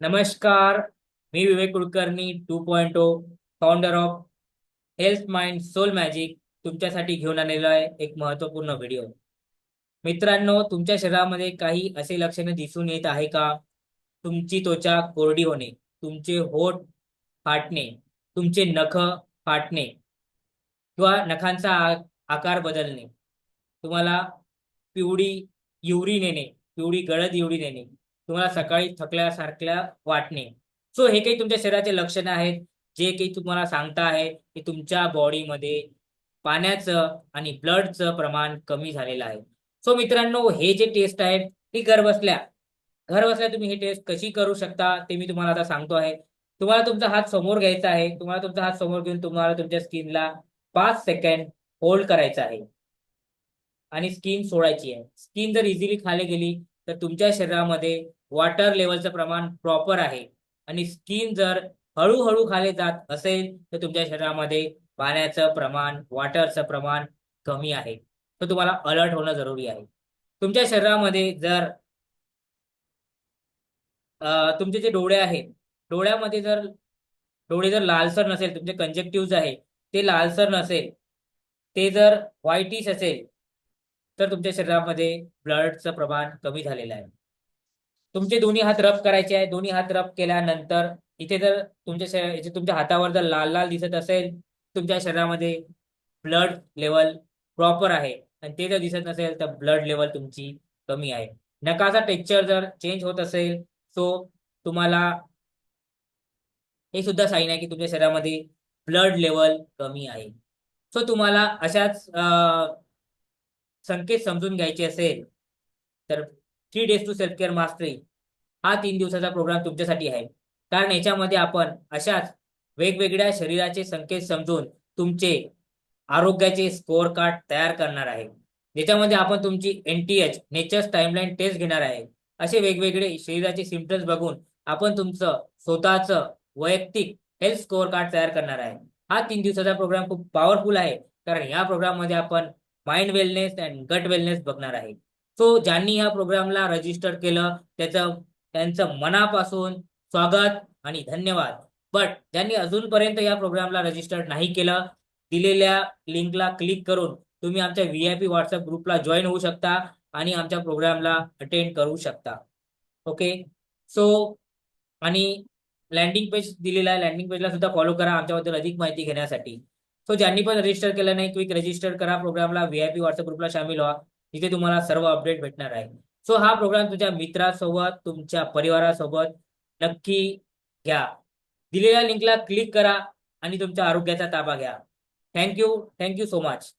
नमस्कार मी Vivek Kulkarni two point O founder of health mind soul magic तुमच्यासाठी घेऊन आलेलो आहे एक महत्त्वपूर्ण व्हिडिओ मित्रांनो तुमच्या शरीरामध्ये काही असे लक्षणे दिसून येत आहे का? तुमची त्वचा कोरडी होणे तुमचे होठ फाटणे तुमचे नख फाटणे किंवा नखांचा आकार बदलणे तुम्हाला पिवळी युवरी नेणे पिवळी गळद युरिन नेणे तुम्हाला सकाळी थकल्यासारख्या वाटणे. सो हे काही तुमच्या शरीराचे लक्षणं आहेत. जे काही तुम्हाला सांगता आहे की तुमच्या बॉडीमध्ये पाण्याचं आणि ब्लडचं प्रमाण कमी झालेलं आहे. सो मित्रांनो हे जे टेस्ट आहेत ही घर बसल्या घर बसल्या तुम्ही हे टेस्ट कशी करू शकता ते मी तुम्हाला आता सांगतो आहे. तुम्हाला तुमचा हात समोर घ्यायचा आहे. तुम्हाला तुमचा हात समोर घेऊन तुम्हाला तुमच्या स्किनला पाच सेकंड होल्ड करायचा आहे. आणि स्किन सोडायची आहे. स्किन जर इझिली खाली गेली तर तुमच्या शरीरामध्ये वॉटर लेवलचं प्रमाण प्रॉपर आहे. आणि स्किन जर हळूहळू खाली जात असेल तर तुमच्या शरीरामध्ये पाण्याचं प्रमाण वॉटरचं प्रमाण कमी आहे. तर तुम्हाला अलर्ट होणं जरुरी आहे. तुमच्या शरीरामध्ये जर तुमचे जे डोळे आहेत डोळ्यामध्ये जर डोळे जर लालसर नसेल तुमचे कंजेक्टिव्ह आहे ते लालसर नसेल ते जर व्हाईटिश असेल तर तुमच्या शरीरामध्ये ब्लडचं प्रमाण कमी झालेलं आहे. तुमचे दोन्ही हात रब करायचे आहे दोन्ही हात रब केल्यानंतर इथे जर तुमच्या शरीर तुमच्या हातावर जर लाल लाल दिसत असेल तुमच्या शरीरामध्ये ब्लड लेवल प्रॉपर आहे. आणि ते जर दिसत नसेल तर ब्लड लेवल तुमची कमी आहे. नकाचा टेक्स्चर जर चेंज होत असेल सो तुम्हाला हे सुद्धा साईन आहे की तुमच्या शरीरामध्ये ब्लड लेवल कमी आहे. सो तुम्हाला अशाच संकेत समजून घ्यायचे असेल तर three days to self care mastery हा तीन दिवसाचा प्रोग्राम तुमच्यासाठी आहे. कारण याच्यामध्ये आपण अशाच वेगवेगळ्या शरीराचे संकेत समजून तुमचे आरोग्याचे स्कोअर कार्ड तयार करणार आहे. ज्याच्यामध्ये आपण तुमची एनटीएच नेचर्स टाइमलाईन टेस्ट घेणार आहे. असे वेगवेगळे शरीराचे सिमटम्स बघून आपण तुमचं स्वतःचं वैयक्तिक हेल्थ स्कोअर कार्ड तयार करणार आहे. हा तीन दिवसाचा प्रोग्राम खूप पॉवरफुल आहे. कारण या प्रोग्राममध्ये आपण mind wellness and gut wellness बघणार आहे. सो ज्यांनी या प्रोग्रामला रजिस्टर केलं त्याचं त्यांचं मनापासून स्वागत आणि धन्यवाद. बट ज्यांनी अजूनपर्यंत या प्रोग्रामला रजिस्टर नाही केलं दिलेल्या लिंकला क्लिक करून तुम्ही आमच्या व्ही आय पी व्हॉट्सअप ग्रुपला जॉईन होऊ शकता आणि आमच्या प्रोग्रामला अटेंड करू शकता. ओके सो आणि लँडिंग पेज दिलेला आहे. लँडिंग पेजला सुद्धा फॉलो करा. आमच्याबद्दल अधिक माहिती घेण्यासाठी. सो ज्यांनी पण रजिस्टर केलं नाही क्विक रजिस्टर करा प्रोग्रामला. व्ही आय पी व्हॉट्सअप ग्रुपला सामील व्हा. इथे तुम्हाला सर्व अपडेट भेटणार आहे. सो हा प्रोग्राम तुमच्या मित्रासोबत तुमच्या परिवारासोबत नक्की घ्या. दिलेल्या लिंकला क्लिक करा आणि तुमच्या आरोग्याचा ताबा घ्या. Thank you thank you so much